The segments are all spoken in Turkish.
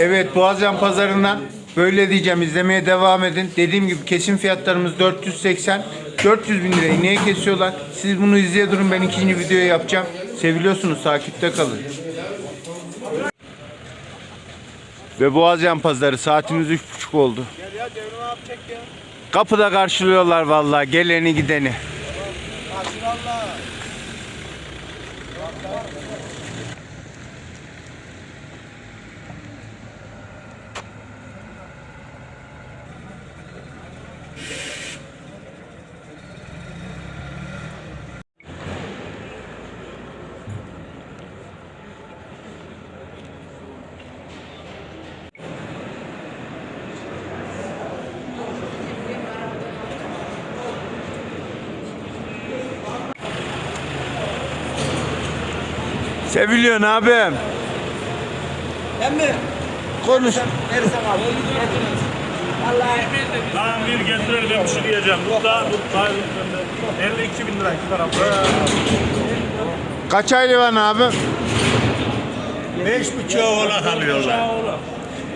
Evet Boğaziyen pazarından böyle diyeceğim izlemeye devam edin. Dediğim gibi kesim fiyatlarımız 480 400 bin lira ineğe kesiyorlar. Siz bunu izleye durun ben ikinci videoyu yapacağım. Seviliyorsunuz takipte kalın. Ve Boğaziyen pazarı saatimiz 3.30 oldu. Kapıda karşılıyorlar vallahi geleni gideni. Seviliyorsun abim. Hem mi? Konuş. Verirsen abi. Vallahi Lan bir getirelim ben bir şey diyeceğim. Tut da tut da. 52 bin lira iki tarafta. Kaç aylı var abi? Beş buçuğa ola kalıyorlar.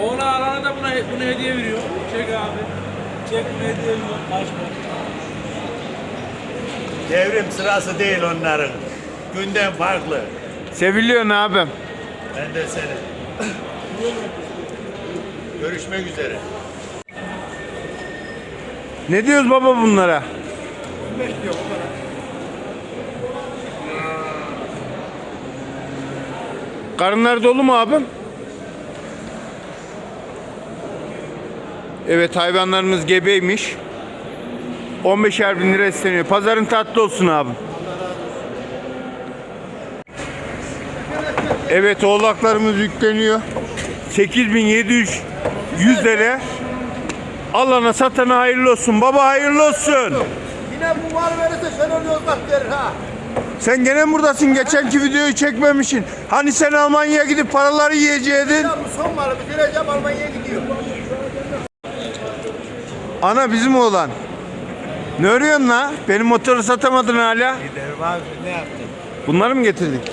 Oğlan alana da buna, buna hediye veriyor. Çek abi. Çek buna hediye veriyor. Kaçma. Devrim sırası değil onların. Günden farklı. Seviliyorsun abim. Ben de seni. Görüşmek üzere. Ne diyoruz baba bunlara? Karınlar dolu mu abim? Evet hayvanlarımız gebeymiş. 15'er bin lira isteniyor. Pazarın tatlı olsun abim. Evet oğlaklarımız yükleniyor. 8700 100 lira. Alana satana hayırlı olsun. Baba hayırlı olsun. yine bu mal verirse sen oluyoruz bak derim ha. Sen gene buradasın? Geçenki videoyu çekmemişsin. Hani sen Almanya'ya gidip paraları yiyeceydin? Ya bu son malı bitireceğim Almanya'ya gidiyor. Ana bizim oğlan. Ne arıyorsun la? Benim motoru satamadın hala. Giderim abi ne yaptın? Bunları mı getirdik?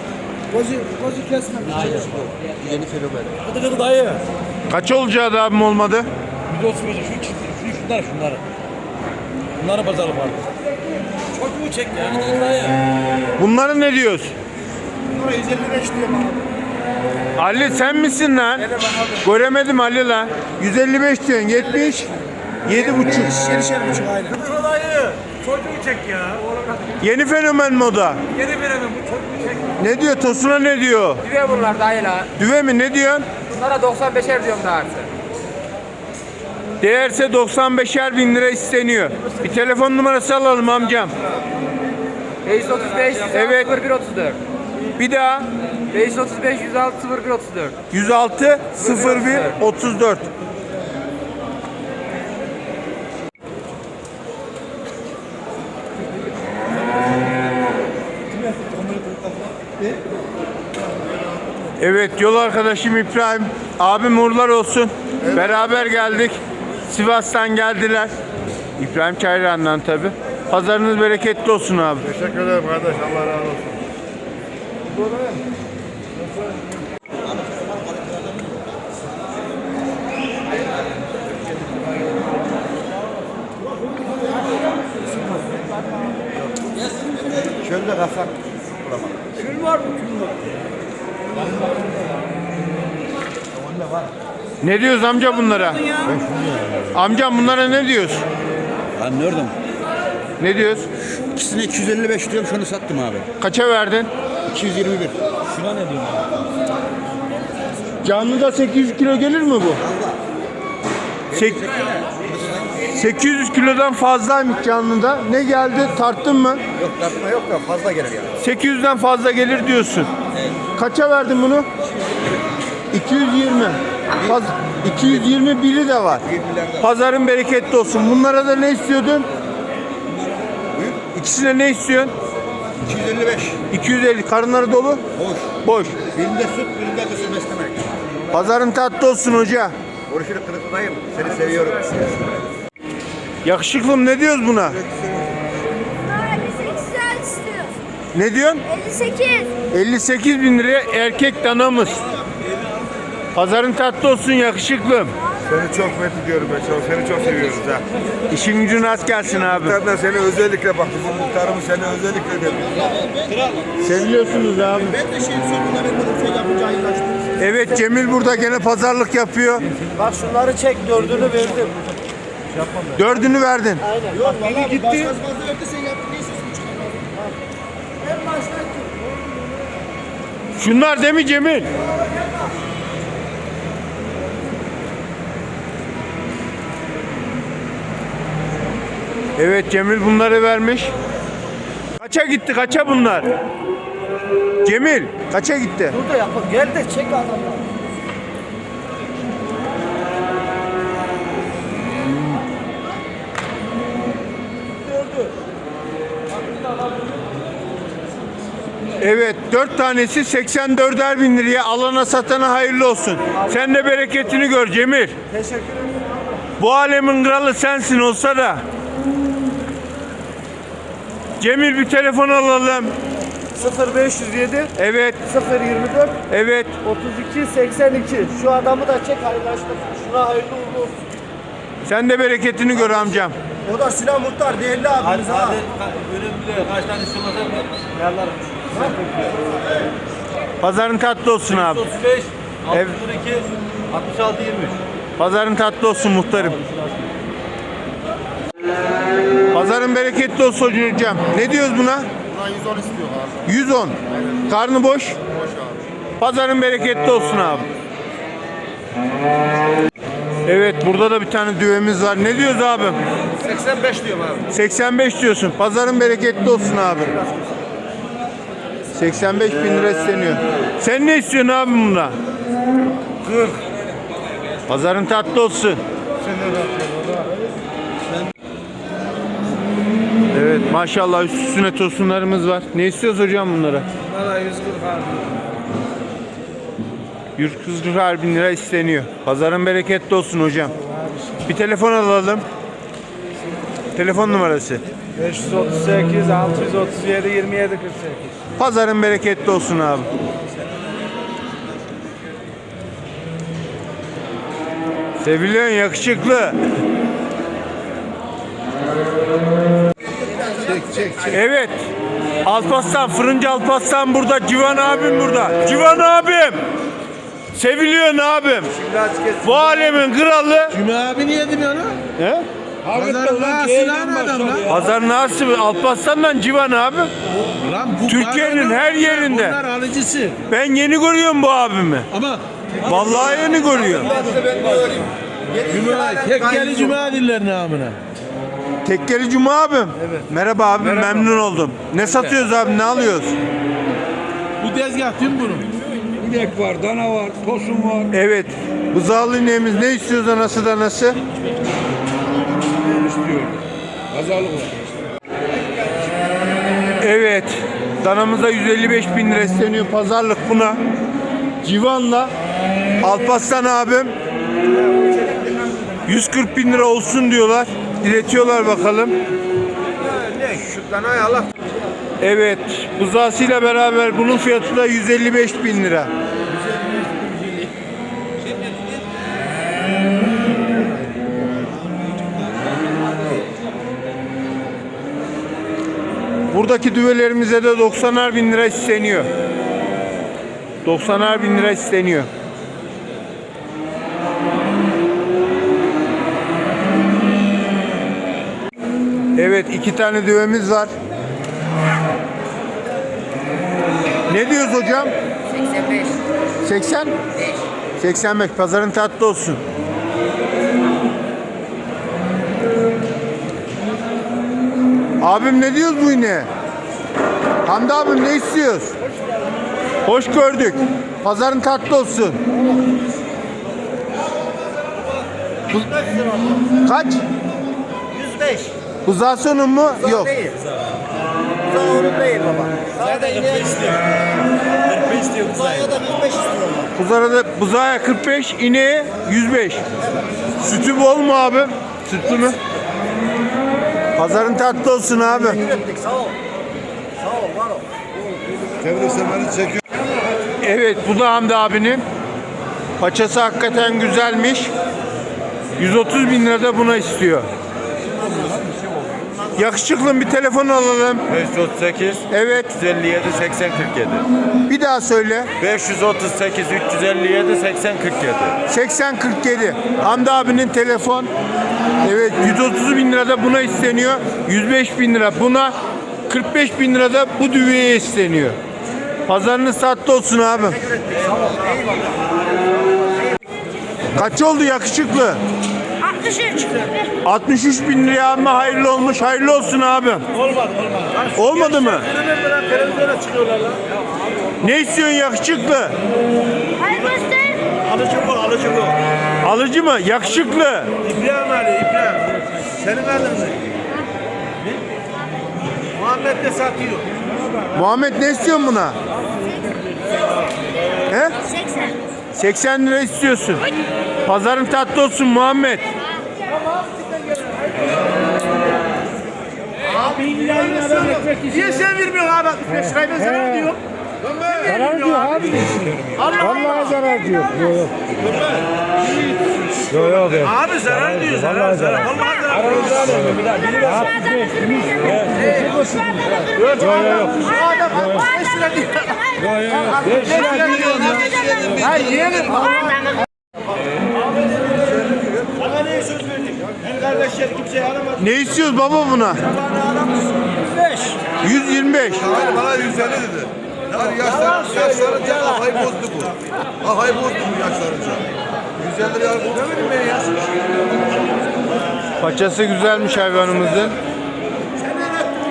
Kozu, kozu kesme. Yeni fenomen. Hadi hadi dayı. Kaç olacağı abim olmadı? 135 şu çift, şu şunlar şunları. Bunları pazarlık var. Çocuğu çek ya. Hadi hadi dayı. Bunları ne diyoruz? Bunlara 155 diyorum abi. Ali sen misin lan? Göremedim Ali lan. 155 diyorsun 70 7 buçuk. Şerişer buçuk aynen. Çocuğu çek ya. Yeni fenomen moda. Geri veremem bu çocuğu çek. Ne diyor? Tosuna ne diyor? Düve bunlar dahil ha. Düve mi? Ne diyorsun? Bunlara 95'er diyorum daha artık. Değerse 95'er bin lira isteniyor. Bir telefon numarası alalım amcam. 535 Evet. 0134. Bir daha 535 106 0134. 106 01 34. Evet yol arkadaşım İbrahim. Abim uğurlar olsun. Beraber geldik. Sivas'tan geldiler. İbrahim Çayran'dan tabi. Pazarınız bereketli olsun abi. Teşekkür ederim kardeş. Allah razı olsun. Çölde kasak. Ne diyoruz amca bunlara? Amcam bunlara ne diyoruz? Ben nereden? Ne diyoruz? İkisine 255 diyorum şunu sattım abi. Kaça verdin? 221. Şuna ne diyorsun? Canlıda 800 kilo gelir mi bu? Sek- 800 kilodan fazlaymış canlıda. Ne geldi? Tarttın mı? Yok tartma yok da fazla gelir yani. 800'den fazla gelir diyorsun. Kaça verdin bunu? 220. Paz 220 biri de var. Pazarın bereketli olsun. Bunlara da ne istiyordun? İkisine ne istiyorsun? 255. 250. Karınları dolu? Boş. Boş. Birinde süt, birinde kısır beslemek. Pazarın tatlı olsun hoca. Oruçlu kırıklıdayım. Seni seviyorum. Yakışıklım ne diyoruz buna? 58 lira istiyor. Ne diyorsun? 58. 58 bin liraya erkek danamız. Pazarın tatlı olsun yakışıklım. Seni çok fethediyorum ben. Çok, seni çok seviyoruz ha. İşin gücün rast gelsin abi. Muhtardan seni özellikle bak. Bizim muhtarımız seni özellikle demiş. Seviyorsunuz abi. Ben de şey sonunda ben bunu şey yapınca. Evet Cemil burada gene pazarlık yapıyor. Bak şunları çek dördünü verdim. Dördünü verdin. Yok valla gitti. Başkası fazla verdi sen yaptın neyse suç çıkarmadın. En baştan Şunlar değil mi Cemil? Evet Cemil bunları vermiş. Kaça gitti? Kaça bunlar? Cemil kaça gitti? Burada yapalım. Gel de çek adamı. Evet dört tanesi 84'er bin liraya alana satana hayırlı olsun. Sen de bereketini gör Cemil. Teşekkür ederim. Bu alemin kralı sensin olsa da. Cemil bir telefon alalım. 0507 Evet, 024 evet. 32 82. Şu adamı da çek hayırlaştır. Şuna hayırlı uğurlu olsun. Sen de bereketini gör amcam. O da silah muhtar değerli abimiz ha. Önemli kaç tane istiyorlar ayarlarım. Pazarın tatlı olsun abi. 35, Ev- 62, 66, 23. Pazarın tatlı olsun muhtarım. Pazarın bereketli olsun hocam. Ne diyoruz buna? Buna 110 istiyor abi. 110. Karnı boş. Boş abi. Pazarın bereketli olsun abi. Evet burada da bir tane düvemiz var. Ne diyoruz abim? 85 diyorum abi. 85 diyorsun. Pazarın bereketli olsun abi. 85 bin lira isteniyor. Sen ne istiyorsun abi bunda? 40. Pazarın tatlı olsun. Evet maşallah üst üstüne tosunlarımız var. Ne istiyoruz hocam bunlara? Valla 140 abi. 140 bin lira isteniyor. Pazarın bereketli olsun hocam. Bir telefon alalım. Telefon numarası. 538 637 27 48. Pazarın bereketli olsun abi. Seviliyorsun yakışıklı. Evet. Alparslan, fırıncı Alparslan burada. Civan abim burada. Civan abim. Seviliyorsun abim. Bu alemin kralı. Cüme abi niye demiyor lan? Ağasını adam lan. Alparslan'dan Civan abi. Lan bu Türkiye'nin pazarın- her yerinde. Bunlar alıcısı. Ben yeni görüyorum bu abimi. Ama Vallahi yeni görüyorum. Cüme, tek geli cüme diller namına. Tekkeli Cuma abim. Merhaba abim memnun oldum. Ne satıyoruz abi ne alıyoruz? Bu tezgah tüm bunun. İnek var, dana var, tosun var. Evet. Buzağlı ineğimiz ne istiyoruz anası da Pazarlık var. Evet. Danamıza 155 bin lira isteniyor pazarlık buna. Civan'la Alparslan abim 140 bin lira olsun diyorlar. Diletiyorlar bakalım. Ne? Şu danayı Allah. Evet. Buzağısıyla beraber bunun fiyatı da 155 bin lira. Buradaki düvelerimize de 90'ar bin lira isteniyor. 90'ar bin lira isteniyor. Evet iki tane düvemiz var. Ne diyoruz hocam? 85. 80? 85. Pazarın tatlı olsun. Abim ne diyoruz bu yine? Hamdi abim ne istiyoruz? Hoş gördük. Pazarın tatlı olsun. Bu- Kaç? 105. Buzasının mu? Yok. Değil. Daha onun değil baba. Sağda ineğe istiyor. 45 diyor kızlar. Sağya da 45 istiyorlar. Buzara da buzaya 45, ineğe 105. Sütü bol mu abi? Sütlü mü? Pazarın tatlı olsun abi. Sağ ol. Çekiyor. Evet bu da Hamdi abinin. Paçası hakikaten güzelmiş. 130 bin lira da buna istiyor. Yakışıklı bir telefon alalım. 538 Evet 357 80 47. bir daha söyle. 538 357 80 47. 8047 Hamdi abinin telefon. Evet 130 bin lira da buna isteniyor. 105 bin lira buna. 45 bin lira da bu düveye isteniyor. Pazarınız tatlı olsun abi. Kaç oldu yakışıklı? 63. 63 bin liraya ama hayırlı olmuş. Hayırlı olsun abi. Olmadı olmadı. Olmadı mı? Televizyona, çıkıyorlar lan. Ne istiyorsun yakışıklı? Hayır göster. Alıcı bu alıcı bu. Alıcı mı? Yakışıklı. İbrahim Ali İbrahim. Senin elinde. Muhammed de satıyor. Muhammed ne istiyorsun buna? He? 80. 80 lira istiyorsun. Pazarın tatlı olsun Muhammed. Niye sen vermiyorsun abi? 65 lirayı ben sana. Zarar diyor abi. Vallahi zarar diyor. Yok yok. Abi zarar diyor zarar zarar. Vallahi zarar diyor. Yok yok yok. Adam 5 lira diyor. Hayır yeğenim. Sana neye söz verdik? Ben kardeşler kimseyi aramadım. Ne istiyoruz baba buna? 125. Hayır bana 150 dedi. Yani yaşlar, yaşlarınca kafayı bozdu bu. Kafayı bozdu bu yaşlarınca. 150 liraya demedim ben ya. Paçası güzelmiş hayvanımızın.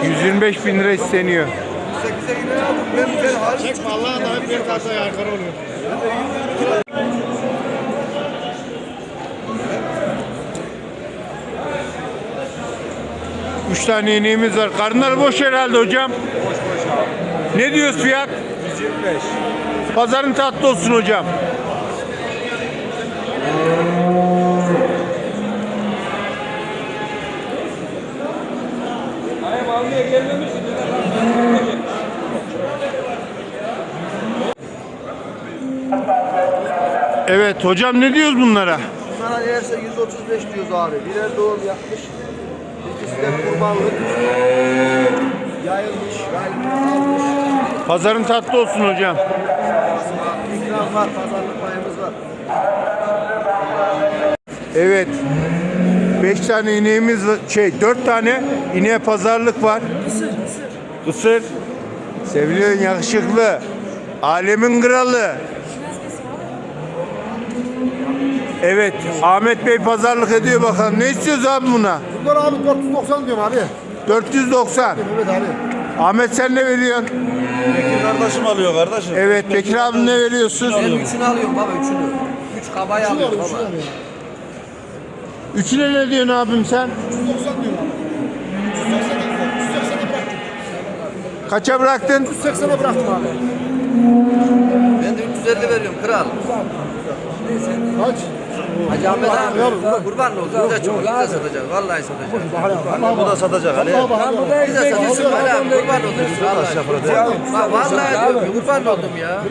125 bin lira isteniyor. 8'e gider aldım. Ben ben hariç Çekme Allah'a da hep bir kartaya aykırı oluyor. Üç tane ineğimiz var. Karınlar boş herhalde hocam. Boş. Ne diyoruz fiyat? 125. Pazarın tatlı olsun hocam. Evet hocam ne diyoruz bunlara? Bunlara değerse 135 diyoruz abi. Birer doğum yapmış. İkisi de kurbanlık. Yayılmış, yayılmış. Pazarın tatlı olsun hocam. İkram var, pazarlık payımız var. Evet. 5 tane ineğimiz var. Şey 4 tane ineğe pazarlık var. Kısır, kısır. Seviliyorsun yakışıklı. Alemin kralı. Evet, Ahmet Bey pazarlık ediyor bakalım. Ne istiyoruz abi buna? Bunlar abi 490 diyorum abi. 490. Evet abi. Ahmet sen ne veriyorsun? Bekir kardeşim alıyor kardeşim. Evet, Bekir abi ne veriyorsun? Ben üçünü alıyorum baba üçünü. Üç kabayı alıyorum baba. Üçüne ne diyorsun abim sen? 190 diyorum abi. 180'e 180'e bıraktım. Kaça bıraktın? 180'e bıraktım abi. Ben de 350 veriyorum kral. Kaç? Hacı Ahmet abi kurban olsun. Bu da çok güzel satacak. Vallahi satacak. Bu da satacak Ali. Biz de satacak. Ali kurban oldum. Vallahi. Diyorum kurban oldum ya.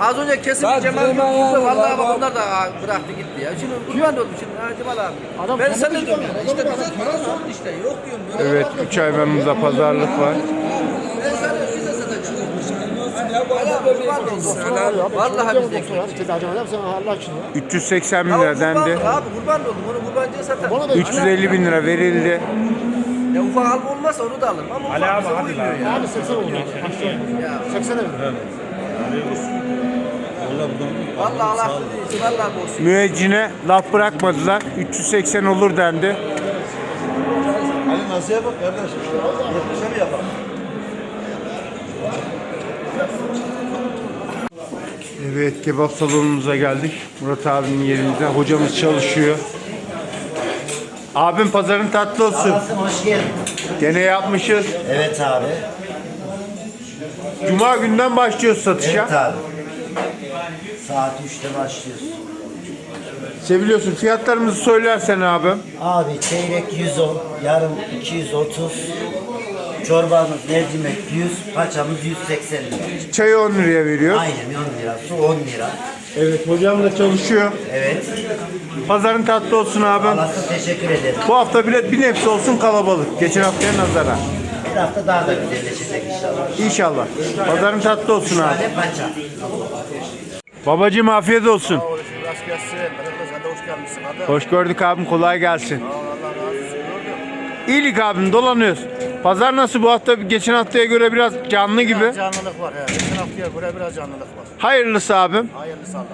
Az önce kesim Cemal vurdu. Vallahi bak onlar da bıraktı gitti ya. Şimdi kurban oldum şimdi. Cemal abi. Ben sana diyorum ya. İşte bize para sordu işte. Yok diyorum. Böyle Evet, üç hayvanımızda pazarlık var. Ben sana biz de satacağız. Ali abi kurban oldum. Vallahi biz de ekmek. Siz acaba sen Allah için ya. 380 bin Ya lira dendi. abi kurban oldum. Onu kurbancıya satar. Bana da 350 bin lira verildi. Ya ufak alma olmazsa onu da alırım. Ama ufak Ali abi, bize hadi uymuyor ya. Abi 80 oldu. Ya 80'e ver. vallahi Allah değil. Vallahi borçlu. Müeccine laf bırakmadılar. 380 olur dendi. Ali nasıl yapar kardeşim? 70'e mi yapar? Evet kebap salonumuza geldik. Murat abinin yerinde. Hocamız çalışıyor. Abim pazarın tatlı olsun. Hoş geldin. Gene yapmışız. Evet abi. Cuma günden başlıyoruz satışa. Evet abi. Saat 3'te başlıyoruz. Seviliyorsun. Fiyatlarımızı söylersen abim. Abi çeyrek 110, yarım 230, çorbamız mercimek 100, paçamız 180 lira. Çayı 10 liraya veriyoruz. Aynen 10 lira, su 10 lira. Evet hocam da çalışıyor. Evet. Pazarın tatlı olsun abim. Allah'a teşekkür ederim. Bu hafta bilet bir nebze olsun kalabalık. Geçen haftaya nazara. Bir hafta daha da güzelleşecek inşallah. İnşallah. Pazarın tatlı olsun abi. Tane paça. Babacım afiyet olsun. Rast gelsin. Merhaba sen de hoş gelmişsin. Hadi. Hoş gördük abim kolay gelsin. Allah razı olsun. Gördüm. İyilik abim dolanıyoruz. Pazar nasıl bu hafta geçen haftaya göre biraz canlı gibi. Biraz canlılık var. He. Geçen haftaya göre biraz canlılık var. Hayırlısı abim. Hayırlısı Allah.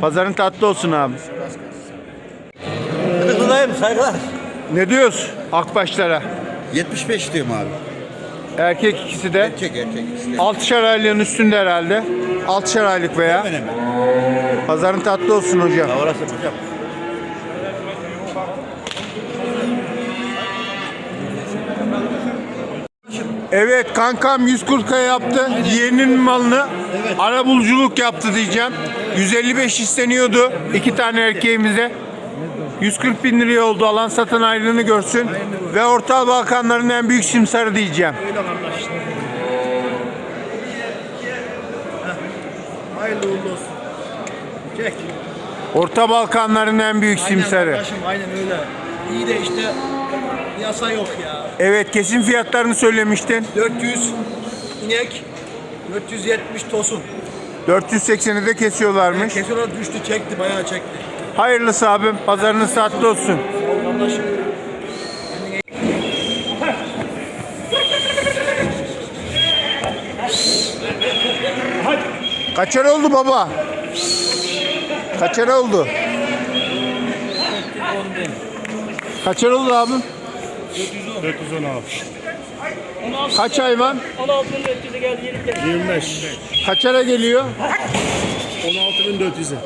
Pazarın tatlı olsun abi. Kırkıdayım saygılar. Ne diyoruz akbaşlara? 75 diyorum abi. Erkek ikisi de. Erkek erkek. ikisi de. 6'şer aylığın üstünde herhalde. 6'şer aylık veya. Hemen hemen. Pazarın tatlı olsun hocam. Orası hocam. Evet kankam 140'a yaptı. Yeğenin malını arabuluculuk yaptı diyeceğim. 155 isteniyordu iki tane erkeğimize. 140 bin liraya oldu alan satan ayrılığını görsün. Ve Orta Balkanların en büyük simsarı diyeceğim. Hayırlı uğurlu olsun. Çek. Orta Balkanların en büyük simsarı. Kardeşim aynen öyle. İyi de işte yasa yok ya. Evet kesin fiyatlarını söylemiştin. 400 inek, 470 tosun. 480'i de kesiyorlarmış. Kesiyorlar düştü çekti bayağı çekti. Hayırlısı abim. Pazarınız tatlı olsun. Kardeşim. Kaçar oldu baba? Kaçar oldu? Kaçar oldu abim? 410 abi. Kaç hayvan? 16.400'e geldi 25. Kaçara geliyor? 16.400'e.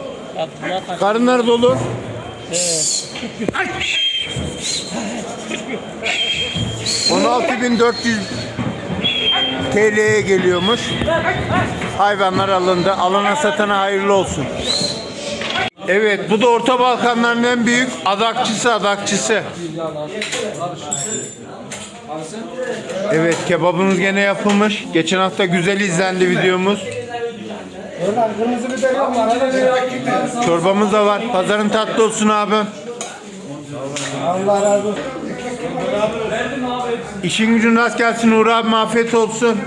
Karınlar dolu. ...16.400 TL'ye geliyormuş. Hayvanlar alındı. Alana satana hayırlı olsun. Evet bu da Orta Balkanların en büyük adakçısı adakçısı. Evet kebabımız gene yapılmış. Geçen hafta güzel izlendi videomuz. Çorbamız da var. Pazarın tatlı olsun abi. Allah razı olsun. İşin gücün rast gelsin Uğur abi afiyet olsun.